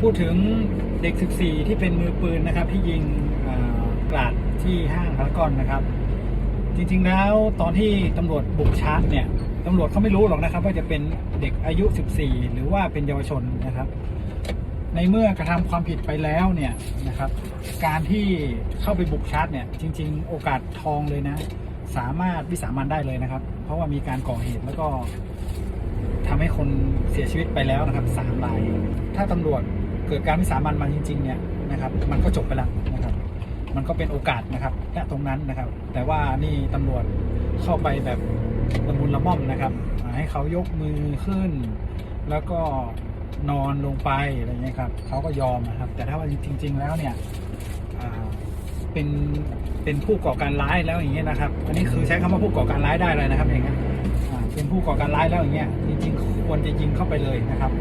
พูดถึงเด็ก 14 ที่เป็นมือปืนนะครับ ที่ยิงกราดที่ห้างพารากอนนะครับ จริงๆแล้วตอนที่ตำรวจบุกชาร์จเนี่ยตำรวจเขาไม่รู้หรอกนะครับ ว่าจะเป็นเด็กอายุ 14 หรือว่าเป็นเยาวชนนะครับ ในเมื่อกระทำความผิดไปแล้วเนี่ยนะครับ การที่เข้าไปบุกชาร์จเนี่ยจริง ๆ โอกาสทองเลยนะ สามารถวิสามันได้เลยนะครับ เพราะว่ามีการก่อเหตุแล้วก็ทำให้คนเสียชีวิตไปแล้วนะครับสามราย ถ้าตำรวจ เกิดการวิสามันมาจริงๆเนี่ยนะครับมันก็จบไปแล้วนะครับ มันก็เป็นโอกาสนะครับณตรงนั้นนะครับ แต่ว่านี่ตำรวจเข้าไปแบบละมุนละม่อมนะครับ ให้เขายกมือขึ้น แล้วก็นอนลงไปอะไรเงี้ยครับเขาก็ยอมนะครับ แต่ถ้าว่าจริง ๆ แล้วเนี่ยเป็นเป็นผู้ก่อการร้ายแล้วอย่างเงี้ยนะครับ อันนี้คือใช้คำว่าผู้ก่อการร้ายได้เลยนะครับอย่างเงี้ยเป็นผู้ก่อการร้ายแล้วอย่างเงี้ยจริงๆควรจะยิงเข้าไปเลยนะครับ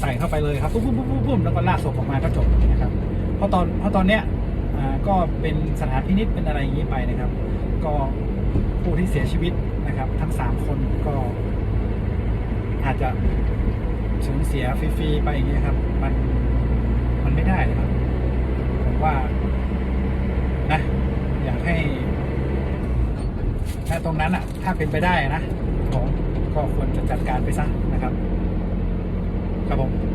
ใส่เข้าไปเลยครับปุ๊บปุ๊บปุ๊บปุ๊บปุ๊บแล้วก็ลากศพออกมาก็จบนะครับ เพราะตอนเพราะตอนเนี้ยก็เป็นสถานพินิษเป็นอะไรอย่างนี้ไปนะครับ ก็ผู้ที่เสียชีวิตนะครับ ทั้งสามคนก็อาจจะสูญเสียฟรีๆไปอย่างนี้ครับ มันมันไม่ได้นะครับผมว่านะอยากให้ถ้าตรงนั้นอะ ถ้าเป็นไปได้นะผมก็ควรจะจัดการไปซะนะครับ ครับผม